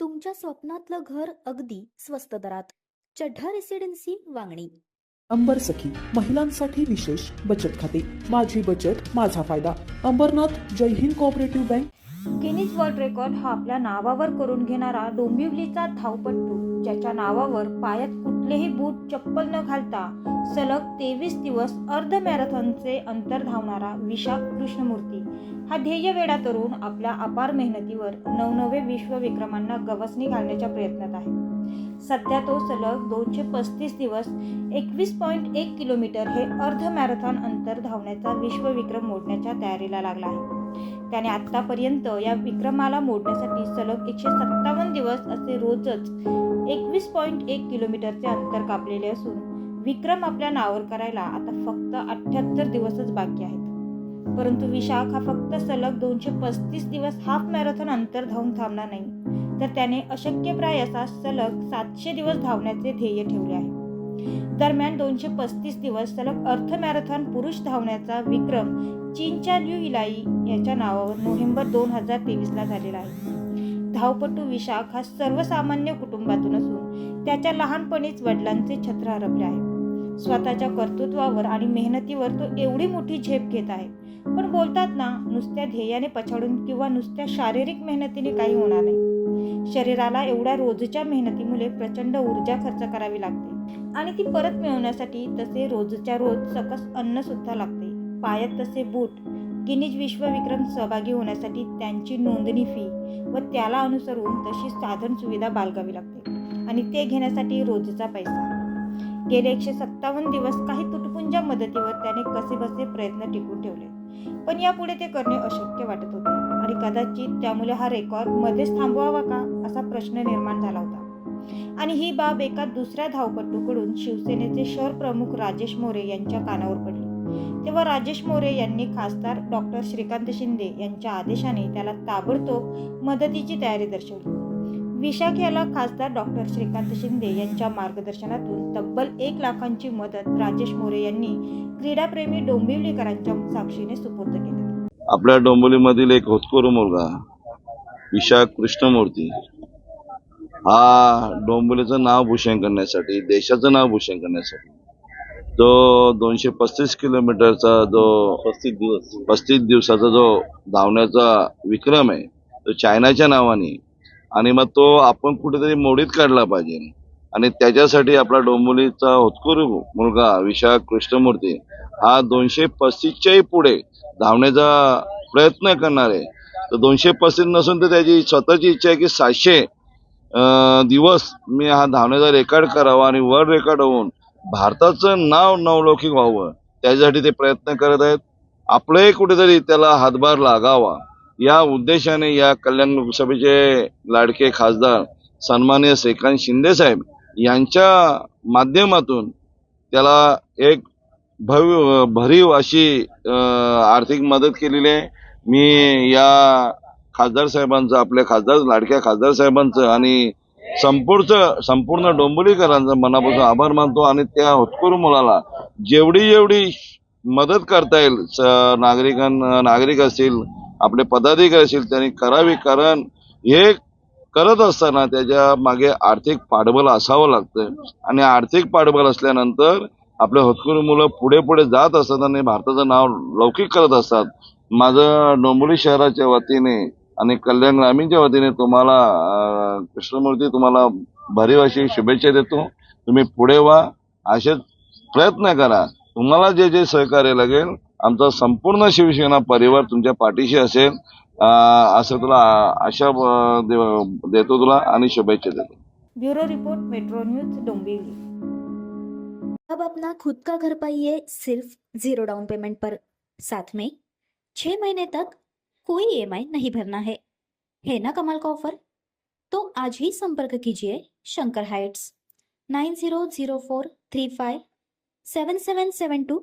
तुमच्या स्वप्नातलं घर अगदी स्वस्त दरात. चढ्ढा रेसिडेन्सी वांगणी. अंबर सखी महिलांसाठी विशेष बचत खाते. माझी बचत माझा फायदा. Ambernath Jai Hind cooperative bank. Guinness world record हा आपल्या नावावर करून घेणारा डोंबिवलीचा धावपट्टू ज्याच्या नावावर पायात कुठलेही बूट चप्पल न घालता सलग तेवीस दिवस अर्ध मॅरेथॉनचे अंतर धावणारा विशाख कृष्णमूर्ती. हा ध्येय वेडा तरुण आपल्या अपार मेहनतीवर नवनवे विश्वविक्रमांना गवसणी घालण्याच्या प्रयत्नात आहे. सध्या तो सलग दोनशे पस्तीस दिवस एकवीस पॉईंट एक किलोमीटर हे अर्ध मॅरेथॉन अंतर धावण्याचा विश्वविक्रम मोडण्याच्या तयारीला लागला आहे. त्याने आत्तापर्यंत या विक्रमाला मोडण्यासाठी सलग एकशे सत्तावन्न दिवस असे रोजच एकवीस पॉईंट एक किलोमीटरचे अंतर कापलेले असून विक्रम आपल्या नावावर करायला आता फक्त अठ्ठ्याहत्तर दिवसच बाकी आहेत. परंतु विशाख हा फक्त सलग दोनशे पस्तीस दिवस हाफ मॅरेथॉन अंतर धावून थांबणार नाही. तर त्याने अशक्यप्राय असा सलग सातशे दिवस धावण्याचे ध्येय ठेवले आहे. दरम्यान दोनशे पस्तीस दिवस सलग अर्थ मॅरेथॉन पुरुष धावण्याचा विक्रम चीनच्या ल्यू इलाई याच्या नावावर नोव्हेंबर दोन हजार तेवीसला झालेला आहे. धावपटू विशाख हा सर्वसामान्य कुटुंबातून असून त्याच्या लहानपणीच वडिलांचे छत्र हरपले आहे. स्वतःच्या कर्तृत्वावर आणि मेहनतीवर तो एवढी मोठी झेप घेत आहे. पण बोलतात ना नुसत्या ध्येयाने पछाडून किंवा नुसत्या शारीरिक मेहनतीने काही होणार नाही. शरीराला एवढ्या रोजच्या मेहनतीमुळे प्रचंड ऊर्जा खर्च करावी लागते. आणि ती परत मिळवण्यासाठी तसे रोजच्या रोज सकस अन्नसुद्धा लागते. पायात तसे बूट गिनीज विश्वविक्रम सहभागी होण्यासाठी त्यांची नोंदणी फी व त्याला अनुसरून तशी साधन सुविधा बाळगावी लागते. आणि ते घेण्यासाठी रोजचा पैसा. गेले एकशे सत्तावन्न दिवस काही तुटपुंजा मदतीवर त्याने कसेबसे प्रयत्न टिकून ठेवले. पण यापुढे ते करणे अशक्य वाटत होते. आणि कदाचित त्यामुळे हा रेकॉर्ड मध्येच थांबवावा का असा प्रश्न निर्माण झाला होता. आणि ही बाब एका दुसऱ्या धावपटूकडून शिवसेनेचे शहर प्रमुख राजेश मोरे यांच्या कानावर पडली. तेव्हा राजेश मोरे यांनी खासदार डॉक्टर श्रीकांत शिंदे यांच्या आदेशाने त्याला ताबडतोब मदतीची तयारी दर्शवली. विशाख याला खासदार डॉक्टर श्रीकांत शिंदे यांच्या मार्गदर्शनातून तब्बल एक लाखांची मदत राजेश मोरे यांनी क्रीडाप्रेमी डोंबिवलीकरांच्या साक्षीने सुपूर्द केली. आपल्या डोंबिवलीमधील एक होतकरू मुलगा विशाख कृष्णमूर्ती हा डोंबिवलीचं नाव भूषण करण्यासाठी देशाचं नाव भूषण करण्यासाठी तो दोनशे पस्तीस किलोमीटरचा जो पस्तीस दिवस. पस्तीस दिवसाचा जो धावण्याचा विक्रम आहे तो चायनाच्या नावाने आणि मग तो आपण कुठेतरी मोडीत काढला पाहिजे. आणि त्याच्यासाठी आपला डोंबोलीचा होतकुरू मुलगा विशाख कृष्णमूर्ती हा दोनशे पस्तीसच्याही पुढे धावण्याचा प्रयत्न करणार आहे. तर दोनशे पस्तीस नसून तर त्याची स्वतःची इच्छा आहे की सातशे दिवस मी हा धावण्याचा रेकॉर्ड करावा आणि वर रेकॉर्ड होऊन भारताचं नाव नवलौकिक व्हावं त्याच्यासाठी ते प्रयत्न करत आहेत. आपलंही कुठेतरी त्याला हातभार लागावा. या उद्देशाने या कल्याण लोकसभेचे लाडके खासदार सन्मान्य श्रीकांत शिंदे साहेब यांच्या माध्यमातून त्याला एक भव्य भरीव अशी आर्थिक मदत केलेली आहे. मी या खासदार साहेबांचं आपल्या खासदार लाडक्या खासदार साहेबांचं आणि संपूर्ण संपूर्ण डोंबिवलीकरांचा मनापासून आभार मानतो आणि त्या होतकरू मुलाला जेवढी जेवढी मदत करता येईल स- नागरिकांना नागरिक असतील आपले पदाधिकारी असतील त्यांनी करावी कारण हे करत असताना त्याच्यामागे आर्थिक पाठबळ असावं लागतं आणि आर्थिक पाठबळ असल्यानंतर आपले हतकुरी मुलं पुढे पुढे जात असतात आणि भारताचं नाव लौकिक करत असतात. माझं डोंबिवली शहराच्या वतीने आणि कल्याण ग्रामीणच्या वतीने तुम्हाला कृष्णमूर्ती तुम्हाला भरीव अशी शुभेच्छा देतो. तुम्ही पुढे व्हा. असेच प्रयत्न करा. तुम्हाला जे जे सहकार्य लागेल आमचा संपूर्ण शिवसेना परिवार तुमच्या पाठीशी असेल. असं तुला आशा देतो तुला आणि शुभेच्छा देतो. Bureau report metro news Dombivli. अब अपना खुद का घर पाइए सिर्फ जीरो डाउन पेमेंट पर। साथ में छह महीने तक कोई ईएमआई नहीं भरना है। है ना कमाल का ऑफर तो आज ही संपर्क कीजिए Shankar heights. Nine zero zero four three five seven seven seven two